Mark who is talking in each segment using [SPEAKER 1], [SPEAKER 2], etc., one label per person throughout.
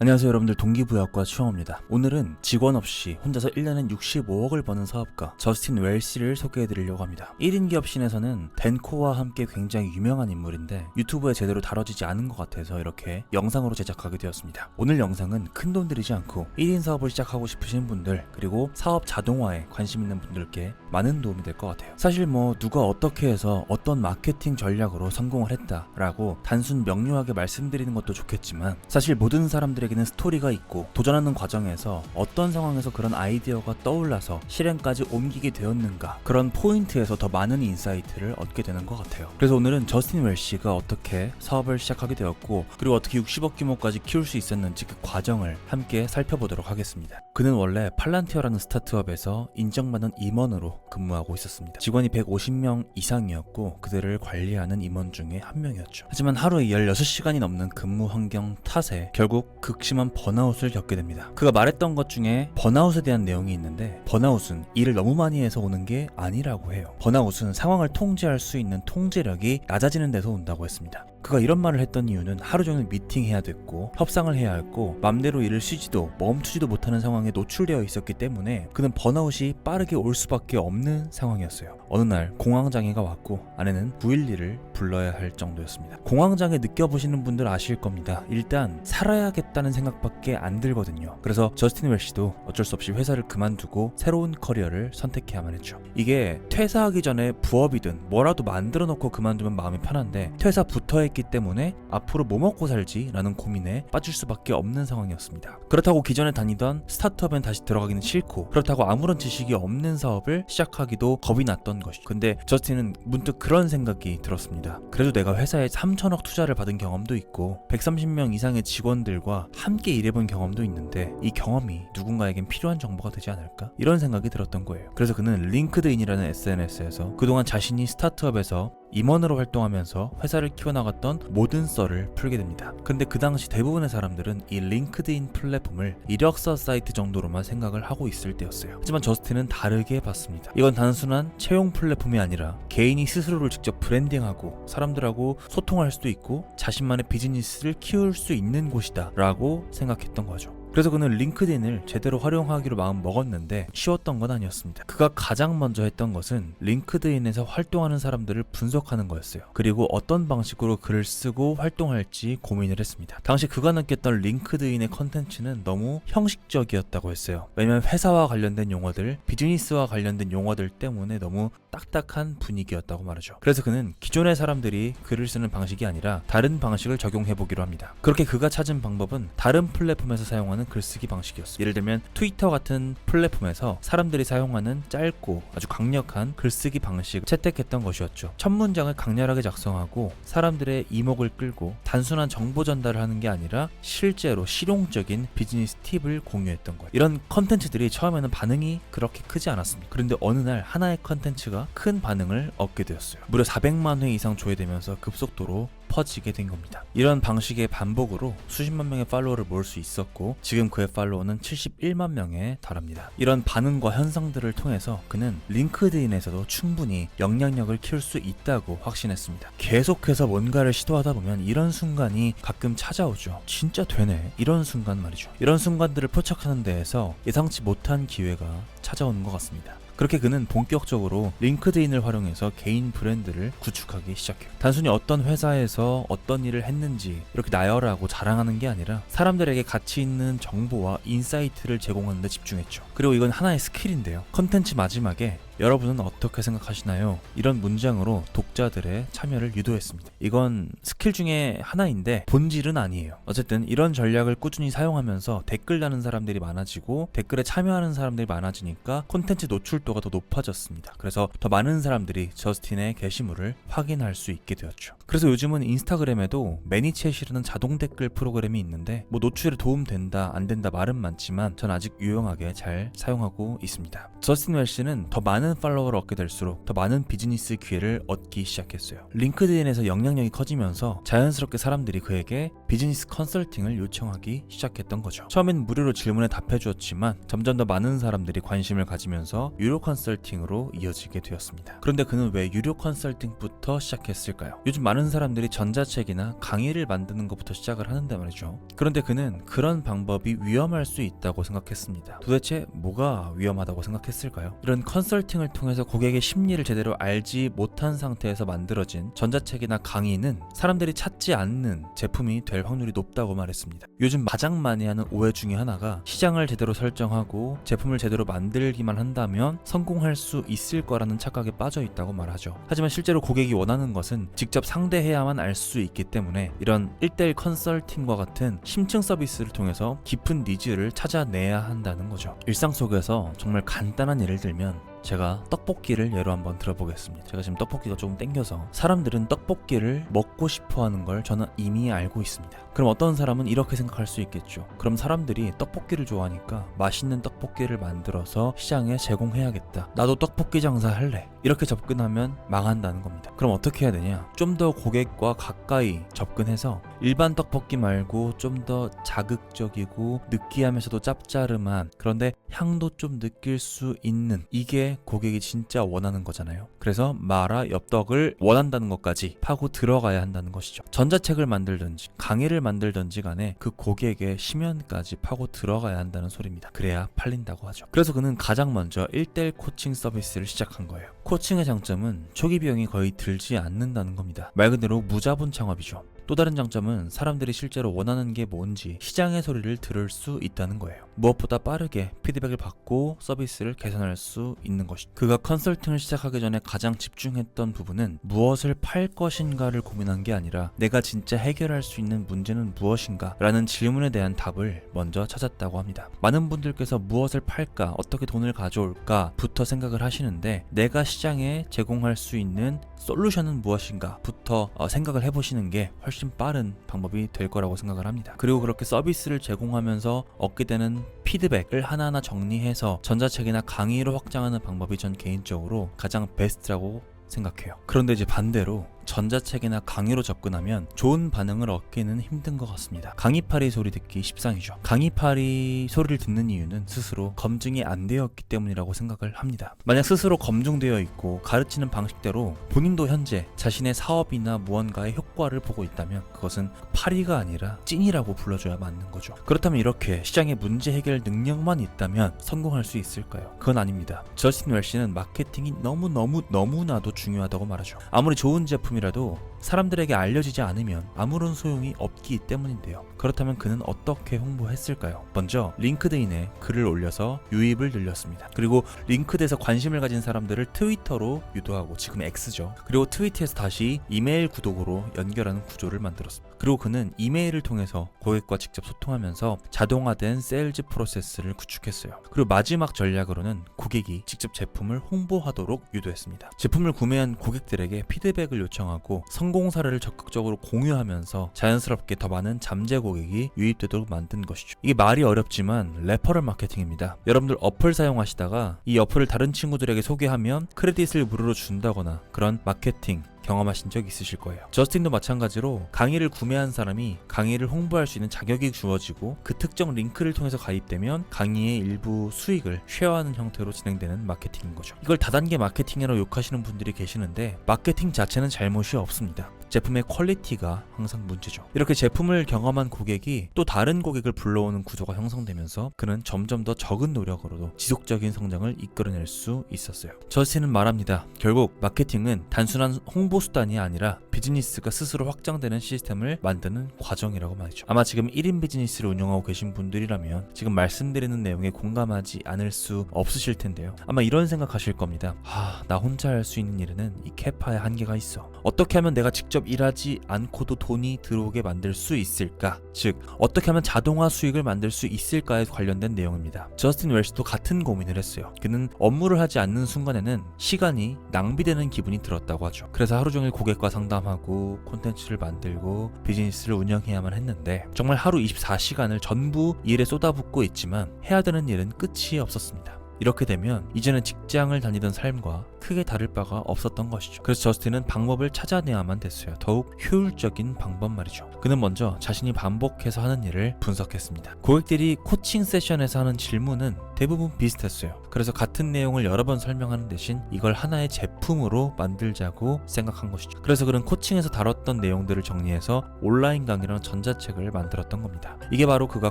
[SPEAKER 1] 안녕하세요 여러분들 동기부여학과 추영호입니다. 오늘은 직원 없이 혼자서 1년에 65억을 버는 사업가 저스틴 웰시를 소개해드리려고 합니다. 1인 기업 씬에서는 댄코와 함께 굉장히 유명한 인물인데 유튜브에 제대로 다뤄지지 않은 것 같아서 이렇게 영상으로 제작하게 되었습니다. 오늘 영상은 큰 돈 들이지 않고 1인 사업을 시작하고 싶으신 분들 그리고 사업 자동화에 관심 있는 분들께 많은 도움이 될 것 같아요. 사실 뭐 누가 어떻게 해서 어떤 마케팅 전략으로 성공을 했다라고 단순 명료하게 말씀드리는 것도 좋겠지만 사실 모든 사람들 에게는 스토리가 있고 도전하는 과정에서 어떤 상황에서 그런 아이디어가 떠올라서 실행까지 옮기게 되었는가 그런 포인트에서 더 많은 인사이트를 얻게 되는 것 같아요. 그래서 오늘은 저스틴 웰시가 어떻게 사업을 시작하게 되었고 그리고 어떻게 60억 규모까지 키울 수 있었는지 그 과정을 함께 살펴보도록 하겠습니다. 그는 원래 팔란티어라는 스타트업에서 인정받는 임원으로 근무하고 있었습니다. 직원이 150명 이상이었고 그들을 관리하는 임원 중에 한 명이었죠. 하지만 하루에 16시간이 넘는 근무 환경 탓에 결국 극심한 번아웃을 겪게 됩니다. 그가 말했던 것 중에 번아웃에 대한 내용이 있는데 번아웃은 일을 너무 많이 해서 오는 게 아니라고 해요. 번아웃은 상황을 통제할 수 있는 통제력이 낮아지는 데서 온다고 했습니다. 그가 이런 말을 했던 이유는 하루 종일 미팅해야 됐고 협상을 해야 했고 맘대로 일을 쉬지도 멈추지도 못하는 상황에 노출되어 있었기 때문에 그는 번아웃이 빠르게 올 수밖에 없는 상황이었어요. 어느 날 공황장애가 왔고 아내는 911을 불러야 할 정도였습니다. 공황장애 느껴보시는 분들 아실 겁니다. 일단 살아야겠다는 생각밖에 안 들거든요. 그래서 저스틴 웰시도 어쩔 수 없이 회사를 그만두고 새로운 커리어를 선택해야만 했죠. 이게 퇴사하기 전에 부업이든 뭐라도 만들어 놓고 그만두면 마음이 편한데 퇴사 붙어 했기 때문에 앞으로 뭐 먹고 살지라는 고민에 빠질 수밖에 없는 상황이었습니다. 그렇다고 기존에 다니던 스타트업엔 다시 들어가기는 싫고 그렇다고 아무런 지식이 없는 사업을 시작하기도 겁이 났던 것이. 근데 저스틴은 문득 그런 생각이 들었습니다. 그래도 내가 회사에 3천억 투자를 받은 경험도 있고 130명 이상의 직원들과 함께 일해본 경험도 있는데 이 경험이 누군가에겐 필요한 정보가 되지 않을까? 이런 생각이 들었던 거예요. 그래서 그는 링크드인이라는 SNS에서 그동안 자신이 스타트업에서 임원으로 활동하면서 회사를 키워나갔던 모든 썰을 풀게 됩니다. 근데 그 당시 대부분의 사람들은 이 링크드인 플랫폼을 이력서 사이트 정도로만 생각을 하고 있을 때였어요. 하지만 저스틴은 다르게 봤습니다. 이건 단순한 채용 플랫폼이 아니라 개인이 스스로를 직접 브랜딩하고 사람들하고 소통할 수도 있고 자신만의 비즈니스를 키울 수 있는 곳이다 라고 생각했던 거죠. 그래서 그는 링크드인을 제대로 활용하기로 마음 먹었는데 쉬웠던 건 아니었습니다. 그가 가장 먼저 했던 것은 링크드인에서 활동하는 사람들을 분석하는 거였어요. 그리고 어떤 방식으로 글을 쓰고 활동할지 고민을 했습니다. 당시 그가 느꼈던 링크드인의 컨텐츠는 너무 형식적이었다고 했어요. 왜냐면 회사와 관련된 용어들, 비즈니스와 관련된 용어들 때문에 너무 딱딱한 분위기였다고 말하죠. 그래서 그는 기존의 사람들이 글을 쓰는 방식이 아니라 다른 방식을 적용해 보기로 합니다. 그렇게 그가 찾은 방법은 다른 플랫폼에서 사용하는 글쓰기 방식이었어요. 예를 들면 트위터 같은 플랫폼에서 사람들이 사용하는 짧고 아주 강력한 글쓰기 방식을 채택했던 것이었죠. 첫 문장을 강렬하게 작성하고 사람들의 이목을 끌고 단순한 정보 전달을 하는 게 아니라 실제로 실용적인 비즈니스 팁을 공유했던 거예요. 이런 컨텐츠들이 처음에는 반응이 그렇게 크지 않았습니다. 그런데 어느 날 하나의 컨텐츠가 큰 반응을 얻게 되었어요. 무려 400만 회 이상 조회되면서 급속도로 퍼지게 된 겁니다. 이런 방식의 반복으로 수십만 명의 팔로워를 모을 수 있었고 지금 그의 팔로워는 71만 명에 달합니다. 이런 반응과 현상들을 통해서 그는 링크드인에서도 충분히 영향력을 키울 수 있다고 확신했습니다. 계속해서 뭔가를 시도하다 보면 이런 순간이 가끔 찾아오죠. 진짜 되네. 이런 순간 말이죠. 이런 순간들을 포착하는 데에서 예상치 못한 기회가 찾아오는 것 같습니다. 그렇게 그는 본격적으로 링크드인을 활용해서 개인 브랜드를 구축하기 시작해요. 단순히 어떤 회사에서 어떤 일을 했는지 이렇게 나열하고 자랑하는 게 아니라 사람들에게 가치 있는 정보와 인사이트를 제공하는 데 집중했죠. 그리고 이건 하나의 스킬인데요. 컨텐츠 마지막에 여러분은 어떻게 생각하시나요? 이런 문장으로 독자들의 참여를 유도했습니다. 이건 스킬 중에 하나인데 본질은 아니에요. 어쨌든 이런 전략을 꾸준히 사용하면서 댓글 다는 사람들이 많아지고 댓글에 참여하는 사람들이 많아지니까 콘텐츠 노출도가 더 높아졌습니다. 그래서 더 많은 사람들이 저스틴의 게시물을 확인할 수 있게 되었죠. 그래서 요즘은 인스타그램에도 매니챗이라는 자동 댓글 프로그램이 있는데 뭐 노출에 도움 된다 안 된다 말은 많지만 전 아직 유용하게 잘 사용하고 있습니다. 저스틴 웰시는 더 많은 팔로워를 얻게 될수록 더 많은 비즈니스 기회를 얻기 시작했어요. 링크드인에서 영향력이 커지면서 자연스럽게 사람들이 그에게 비즈니스 컨설팅을 요청하기 시작했던 거죠. 처음엔 무료로 질문에 답해 주었지만 점점 더 많은 사람들이 관심을 가지면서 유료 컨설팅으로 이어지게 되었습니다. 그런데 그는 왜 유료 컨설팅부터 시작했을까요? 요즘 많은 사람들이 전자책이나 강의를 만드는 것부터 시작을 하는데 말이죠. 그런데 그는 그런 방법이 위험할 수 있다고 생각했습니다. 도대체 뭐가 위험하다고 생각했을까요? 이런 컨설팅을 통해서 고객의 심리를 제대로 알지 못한 상태에서 만들어진 전자책이나 강의는 사람들이 찾지 않는 제품이 될 확률이 높다고 말했습니다. 요즘 가장 많이 하는 오해 중에 하나가 시장을 제대로 설정하고 제품을 제대로 만들기만 한다면 성공할 수 있을 거라는 착각에 빠져 있다고 말하죠. 하지만 실제로 고객이 원하는 것은 직접 상대해야만 알 수 있기 때문에 이런 1대1 컨설팅과 같은 심층 서비스를 통해서 깊은 니즈를 찾아내야 한다는 거죠. 일상 속에서 정말 간단한 예를 들면 제가 떡볶이를 예로 한번 들어보겠습니다. 제가 지금 떡볶이가 조금 땡겨서 사람들은 떡볶이를 먹고 싶어 하는 걸 저는 이미 알고 있습니다. 그럼 어떤 사람은 이렇게 생각할 수 있겠죠. 그럼 사람들이 떡볶이를 좋아하니까 맛있는 떡볶이를 만들어서 시장에 제공해야겠다. 나도 떡볶이 장사 할래. 이렇게 접근하면 망한다는 겁니다. 그럼 어떻게 해야 되냐? 좀 더 고객과 가까이 접근해서 일반 떡볶이 말고 좀 더 자극적이고 느끼하면서도 짭짜름한 그런데 향도 좀 느낄 수 있는 이게 고객이 진짜 원하는 거잖아요. 그래서 마라 엽떡을 원한다는 것까지 파고 들어가야 한다는 것이죠. 전자책을 만들든지 강의를 만들든지 간에 그 고객의 심연까지 파고 들어가야 한다는 소리입니다. 그래야 팔린다고 하죠. 그래서 그는 가장 먼저 1대1 코칭 서비스를 시작한 거예요. 코칭의 장점은 초기 비용이 거의 들지 않는다는 겁니다. 말 그대로 무자본 창업이죠. 또 다른 장점은 사람들이 실제로 원하는 게 뭔지 시장의 소리를 들을 수 있다는 거예요. 무엇보다 빠르게 피드백을 받고 서비스를 개선할 수 있는 것이. 그가 컨설팅을 시작하기 전에 가장 집중했던 부분은 무엇을 팔 것인가를 고민한 게 아니라 내가 진짜 해결할 수 있는 문제는 무엇인가 라는 질문에 대한 답을 먼저 찾았다고 합니다. 많은 분들께서 무엇을 팔까, 어떻게 돈을 가져올까 부터 생각을 하시는데 내가 시장에 제공할 수 있는 솔루션은 무엇인가 부터 어, 생각을 해보시는 게 훨씬 빠른 방법이 될 거라고 생각을 합니다. 그리고 그렇게 서비스를 제공하면서 얻게 되는 피드백을 하나하나 정리해서 전자책이나 강의로 확장하는 방법이 전 개인적으로 가장 베스트라고 생각해요. 그런데 이제 반대로 전자책이나 강의로 접근하면 좋은 반응을 얻기는 힘든 것 같습니다. 강의파리 소리 듣기 십상이죠. 강의파리 소리를 듣는 이유는 스스로 검증이 안 되었기 때문이라고 생각을 합니다. 만약 스스로 검증되어 있고 가르치는 방식대로 본인도 현재 자신의 사업이나 무언가의 효과를 보고 있다면 그것은 파리가 아니라 찐이라고 불러줘야 맞는 거죠. 그렇다면 이렇게 시장의 문제 해결 능력만 있다면 성공할 수 있을까요? 그건 아닙니다. 저스틴 웰시는 마케팅이 너무너무 너무나도 중요하다고 말하죠. 아무리 좋은 제품이라 도 사람들에게 알려지지 않으면 아무런 소용이 없기 때문인데요. 그렇다면 그는 어떻게 홍보했을까요? 먼저 링크드인에 글을 올려서 유입을 늘렸습니다. 그리고 링크드에서 관심을 가진 사람들을 트위터로 유도하고 지금 X죠. 그리고 트위터에서 다시 이메일 구독으로 연결하는 구조를 만들었습니다. 그리고 그는 이메일을 통해서 고객과 직접 소통하면서 자동화된 세일즈 프로세스를 구축했어요. 그리고 마지막 전략으로는 고객이 직접 제품을 홍보하도록 유도했습니다. 제품을 구매한 고객들에게 피드백을 요청하고 성공 사례를 적극적으로 공유하면서 자연스럽게 더 많은 잠재 고객이 유입되도록 만든 것이죠. 이게 말이 어렵지만 레퍼럴 마케팅입니다. 여러분들 어플 사용하시다가 이 어플을 다른 친구들에게 소개하면 크레딧을 무료로 준다거나 그런 마케팅 경험하신 적 있으실 거예요. 저스틴도 마찬가지로 강의를 구매한 사람이 강의를 홍보할 수 있는 자격이 주어지고 그 특정 링크를 통해서 가입되면 강의의 일부 수익을 쉐어하는 형태로 진행되는 마케팅인 거죠. 이걸 다단계 마케팅이라고 욕하시는 분들이 계시는데 마케팅 자체는 잘못이 없습니다. 제품의 퀄리티가 항상 문제죠. 이렇게 제품을 경험한 고객이 또 다른 고객을 불러오는 구조가 형성되면서 그는 점점 더 적은 노력으로도 지속적인 성장을 이끌어낼 수 있었어요. 저스틴은 말합니다. 결국 마케팅은 단순한 홍보 수단이 아니라 비즈니스가 스스로 확장되는 시스템을 만드는 과정이라고 말이죠. 아마 지금 1인 비즈니스를 운영하고 계신 분들이라면 지금 말씀드리는 내용에 공감하지 않을 수 없으실 텐데요. 아마 이런 생각하실 겁니다. 아, 나 혼자 할 수 있는 일에는 이 캐파에 한계가 있어. 어떻게 하면 내가 직접 일하지 않고도 돈이 들어오게 만들 수 있을까? 즉, 어떻게 하면 자동화 수익을 만들 수 있을까에 관련된 내용입니다. 저스틴 웰스도 같은 고민을 했어요. 그는 업무를 하지 않는 순간에는 시간이 낭비되는 기분이 들었다고 하죠. 그래서 하루 종일 고객과 상담하고 콘텐츠를 만들고 비즈니스를 운영해야만 했는데 정말 하루 24시간을 전부 일에 쏟아붓고 있지만 해야 되는 일은 끝이 없었습니다. 이렇게 되면 이제는 직장을 다니던 삶과 크게 다를 바가 없었던 것이죠. 그래서 저스틴은 방법을 찾아내야만 됐어요. 더욱 효율적인 방법 말이죠. 그는 먼저 자신이 반복해서 하는 일을 분석했습니다. 고객들이 코칭 세션에서 하는 질문은 대부분 비슷했어요. 그래서 같은 내용을 여러 번 설명하는 대신 이걸 하나의 제품으로 만들자고 생각한 것이죠. 그래서 그는 코칭에서 다뤘던 내용들을 정리해서 온라인 강의랑 전자책을 만들었던 겁니다. 이게 바로 그가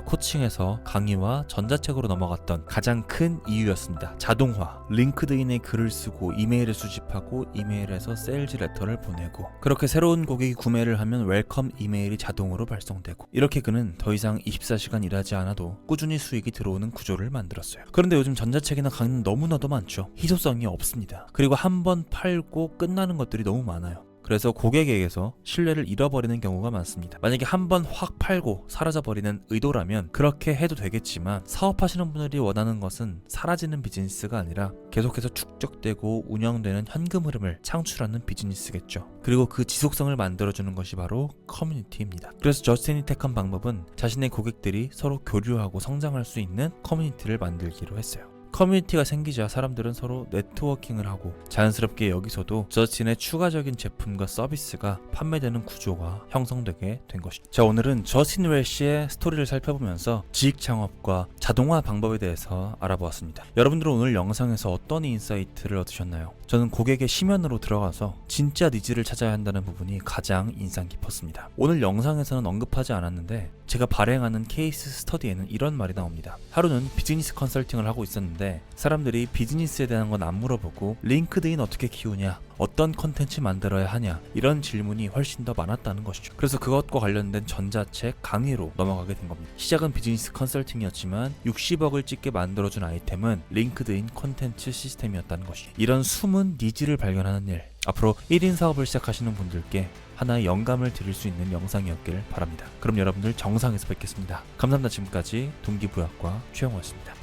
[SPEAKER 1] 코칭에서 강의와 전자책으로 넘어갔던 가장 큰 이유였습니다. 자동화. 링크드인에 글을 쓰고 이메일을 수집하고 이메일에서 세일즈 레터를 보내고 그렇게 새로운 고객이 구매를 하면 웰컴 이메일이 자동으로 발송되고 이렇게 그는 더 이상 24시간 일하지 않아도 꾸준히 수익이 들어오는 구조를 만들었어요. 그런데 요즘 전자책이나 강의는 너무나도 많죠. 희소성이 없습니다. 그리고 한 번 팔고 끝나는 것들이 너무 많아요. 그래서 고객에게서 신뢰를 잃어버리는 경우가 많습니다. 만약에 한 번 확 팔고 사라져버리는 의도라면 그렇게 해도 되겠지만 사업하시는 분들이 원하는 것은 사라지는 비즈니스가 아니라 계속해서 축적되고 운영되는 현금 흐름을 창출하는 비즈니스겠죠. 그리고 그 지속성을 만들어주는 것이 바로 커뮤니티입니다. 그래서 저스틴이 택한 방법은 자신의 고객들이 서로 교류하고 성장할 수 있는 커뮤니티를 만들기로 했어요. 커뮤니티가 생기자 사람들은 서로 네트워킹을 하고 자연스럽게 여기서도 저스틴의 추가적인 제품과 서비스가 판매되는 구조가 형성되게 된 것이죠. 자 오늘은 저스틴 웰시의 스토리를 살펴보면서 지식 창업과 자동화 방법에 대해서 알아보았습니다. 여러분들은 오늘 영상에서 어떤 인사이트를 얻으셨나요? 저는 고객의 심연으로 들어가서 진짜 니즈를 찾아야 한다는 부분이 가장 인상 깊었습니다. 오늘 영상에서는 언급하지 않았는데 제가 발행하는 케이스 스터디에는 이런 말이 나옵니다. 하루는 비즈니스 컨설팅을 하고 있었는데 사람들이 비즈니스에 대한 건 안 물어보고 링크드인 어떻게 키우냐, 어떤 컨텐츠 만들어야 하냐 이런 질문이 훨씬 더 많았다는 것이죠. 그래서 그것과 관련된 전자책 강의로 넘어가게 된 겁니다. 시작은 비즈니스 컨설팅이었지만 60억을 찍게 만들어준 아이템은 링크드인 컨텐츠 시스템이었다는 것이 이런 숨은 니즈를 발견하는 일 앞으로 1인 사업을 시작하시는 분들께 하나의 영감을 드릴 수 있는 영상이었길 바랍니다. 그럼 여러분들 정상에서 뵙겠습니다. 감사합니다. 지금까지 동기부여학과 최영호였습니다.